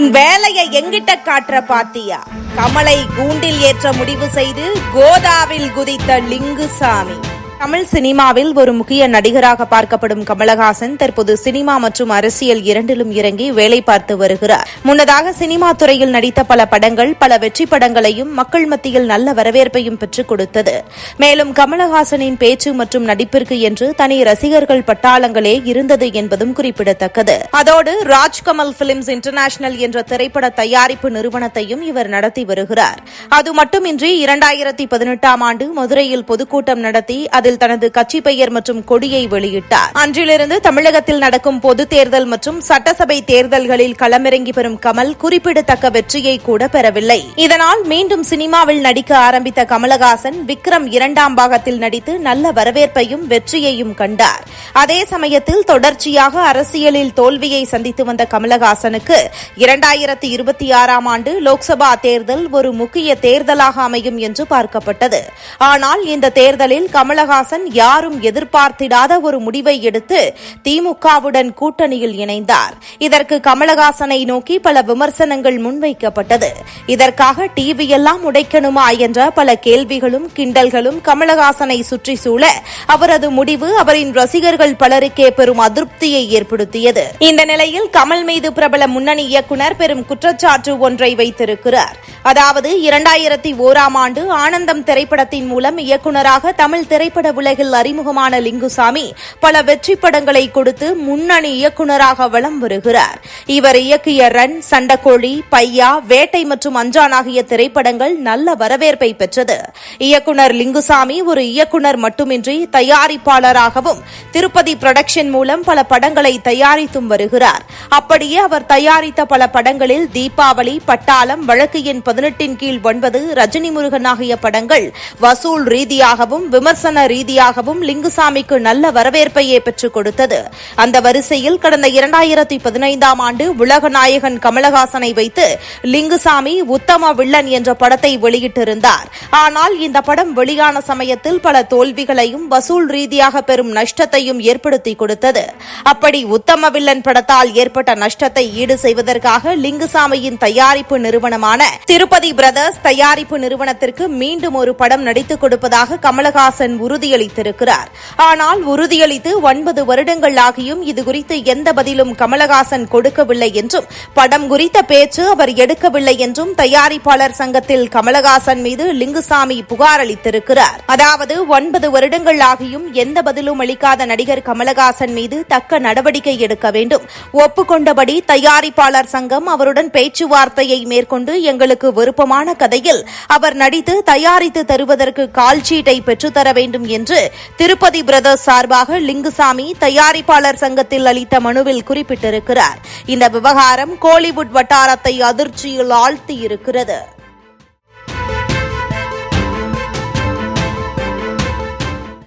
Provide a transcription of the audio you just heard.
உன் வேலையை எங்கிட்ட காட்டுற பாத்தியா? கமலை கூண்டில் ஏற்ற முடிவு செய்து கோதாவில் குதித்த லிங்குசாமி தமிழ் சினிமாவில் ஒரு முக்கிய நடிகராக பார்க்கப்படும் கமலஹாசன் தற்போது சினிமா மற்றும் அரசியல் இரண்டிலும் இறங்கி வேலை பார்த்து வருகிறார். முன்னதாக சினிமா துறையில் நடித்த பல படங்கள் பல வெற்றி படங்களையும் மக்கள் மத்தியில் நல்ல வரவேற்பையும் பெற்றுக் கொடுத்தது. மேலும் கமலஹாசனின் பேச்சு மற்றும் நடிப்பிற்கு என்று தனி ரசிகர்கள் பட்டாளங்களே இருந்தது என்பதும் குறிப்பிடத்தக்கது. அதோடு ராஜ்கமல் பிலிம்ஸ் இன்டர்நேஷனல் என்ற திரைப்பட தயாரிப்பு நிறுவனத்தையும் இவர் நடத்தி வருகிறார். அது மட்டுமின்றி இரண்டாயிரத்தி பதினெட்டாம் ஆண்டு மதுரையில் பொதுக்கூட்டம் நடத்தி அதில் தனது கட்சி பெயர் மற்றும் கொடியை வெளியிட்டார். அன்றிலிருந்து தமிழகத்தில் நடக்கும் பொது தேர்தல் மற்றும் சட்டசபை தேர்தல்களில் களமிறங்கி வரும் கமல் குறிப்பிடத்தக்க வெற்றியை கூட பெறவில்லை. இதனால் மீண்டும் சினிமாவில் நடிக்க ஆரம்பித்த கமலஹாசன் விக்ரம் இரண்டாம் பாகத்தில் நடித்து நல்ல வரவேற்பையும் வெற்றியையும் கண்டார். அதே சமயத்தில் தொடர்ச்சியாக அரசியலில் தோல்வியை சந்தித்து வந்த கமலஹாசனுக்கு இரண்டாயிரத்தி இருபத்தி ஆறாம் ஆண்டு லோக்சபா தேர்தல் ஒரு முக்கிய தேர்தலாக அமையும் என்று பார்க்கப்பட்டது. ஆனால் இந்த தேர்தலில் கமலஹாசன் கமல்ஹாசன் யாரும் எதிர்பார்த்திடாத ஒரு முடிவை எடுத்து திமுகவுடன் கூட்டணியில் இணைந்தார். இதற்கு கமலஹாசனை நோக்கி பல விமர்சனங்கள் முன்வைக்கப்பட்டது. இதற்காக டிவி எல்லாம் உடைக்கணுமா என்ற பல கேள்விகளும் கிண்டல்களும் கமலஹாசனை சுற்றி சூழ அவரது முடிவு அவரின் ரசிகர்கள் பலருக்கே பெரும் அதிருப்தியை ஏற்படுத்தியது. இந்த நிலையில் கமல் மீது பிரபல முன்னணி இயக்குநர் பெரும் குற்றச்சாட்டு ஒன்றை வைத்திருக்கிறார். அதாவது இரண்டாயிரத்தி ஓராம் ஆண்டு ஆனந்தம் திரைப்படத்தின் மூலம் இயக்குநராக தமிழ் திரைப்பட உலகில் அறிமுகமான லிங்குசாமி பல வெற்றி படங்களை கொடுத்து முன்னணி இயக்குனராக வலம் வருகிறார். இவர் இயக்கிய ரன் சண்டக்கோழி பையா வேட்டை மற்றும் அஞ்சான் ஆகிய திரைப்படங்கள் நல்ல வரவேற்பை பெற்றது. இயக்குநர் லிங்குசாமி ஒரு இயக்குநர் மட்டுமின்றி தயாரிப்பாளராகவும் திருப்பதி புரொடக்ஷன் மூலம் பல படங்களை தயாரித்தும் வருகிறார். அப்படியே அவர் தயாரித்த பல படங்களில் தீபாவளி பட்டாளம் வழக்கு எண் பதினெட்டின் கீழ் ஒன்பது ரஜினி முருகன் ஆகிய படங்கள் வசூல் ரீதியாகவும் விமர்சன ரீதியாகவும் லிங்குசாமிக்கு நல்ல வரவேற்பையே பெற்றுக் கொடுத்தது. அந்த வரிசையில் கடந்த இரண்டாயிரத்தி பதினைந்தாம் ஆண்டு உலக நாயகன் கமலஹாசனை வைத்து லிங்குசாமி உத்தம வில்லன் என்ற படத்தை வெளியிட்டிருந்தார். ஆனால் இந்த படம் வெளியான சமயத்தில் பல தோல்விகளையும் வசூல் ரீதியாக பெரும் நஷ்டத்தையும் ஏற்படுத்தி கொடுத்தது. அப்படி உத்தம வில்லன் படத்தால் ஏற்பட்ட நஷ்டத்தை ஈடு செய்வதற்காக லிங்குசாமியின் தயாரிப்பு நிறுவனமான திருப்பதி பிரதர்ஸ் தயாரிப்பு நிறுவனத்திற்கு மீண்டும் ஒரு படம் நடித்துக் கொடுப்பதாக கமலஹாசன் உறுதி உறுதியளித்திருக்கிறார். ஆனால் உறுதியளித்து ஒன்பது வருடங்கள் ஆகியும் இதுகுறித்து எந்த பதிலும் கமலஹாசன் கொடுக்கவில்லை என்றும் படம் குறித்த பேச்சு அவர் எடுக்கவில்லை என்றும் தயாரிப்பாளர் சங்கத்தில் கமலஹாசன் மீது லிங்குசாமி புகார் அளித்திருக்கிறார். அதாவது ஒன்பது வருடங்கள் ஆகியும் எந்த பதிலும் அளிக்காத நடிகர் கமலஹாசன் மீது தக்க நடவடிக்கை எடுக்க வேண்டும். ஒப்புக்கொண்டபடி தயாரிப்பாளர் சங்கம் அவருடன் பேச்சுவார்த்தையை மேற்கொண்டு எங்களுக்கு விருப்பமான கதையில் அவர் நடித்து தயாரித்து தருவதற்கு கால்ஷீட்டை பெற்றுத்தர வேண்டும் என்று திருப்பதி பிரதர்ஸ் சார்பாக லிங்குசாமி தயாரிப்பாளர் சங்கத்தில் அளித்த மனுவில் குறிப்பிட்டிருக்கிறார். இந்த விவகாரம் கோலிவுட் வட்டாரத்தை அதிர்ச்சியில் ஆழ்த்தியிருக்கிறது.